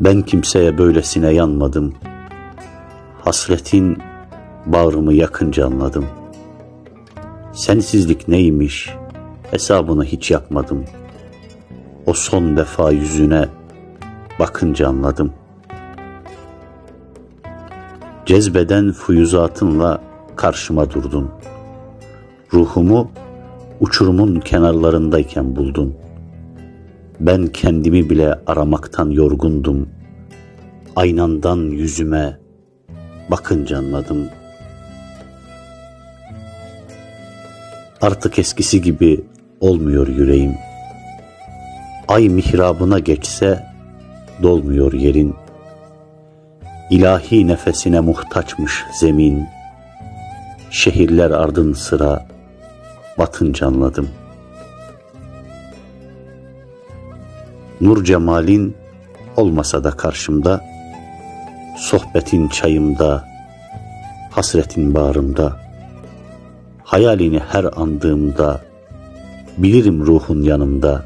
Ben kimseye böylesine yanmadım. Hasretin bağrımı yakınca anladım. Sensizlik neymiş hesabını hiç yapmadım. O son defa yüzüne bakınca anladım. Cezbeden fuyuzatınla karşıma durdun. Ruhumu uçurumun kenarlarındayken buldun. Ben kendimi bile aramaktan yorgundum. Aynandan yüzüme bakınca anladım. Artık eskisi gibi olmuyor yüreğim. Ay mihrabına geçse dolmuyor yerin. İlahi nefesine muhtaçmış zemin. Şehirler ardın sıra batınca anladım. Nur cemalin olmasa da karşımda, sohbetin çayımda, hasretin bağrımda, hayalini her andığımda, bilirim ruhun yanımda,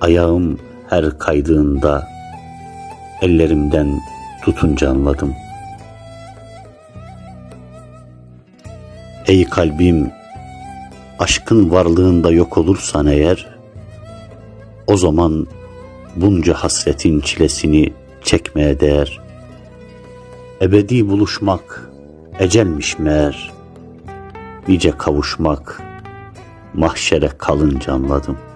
ayağım her kaydığında, ellerimden tutunca anladım. Ey kalbim, aşkın varlığında yok olursan eğer, o zaman bunca hasretin çilesini çekmeye değer. Ebedi buluşmak ecelmiş meğer, nice kavuşmak mahşere kalınca anladım.''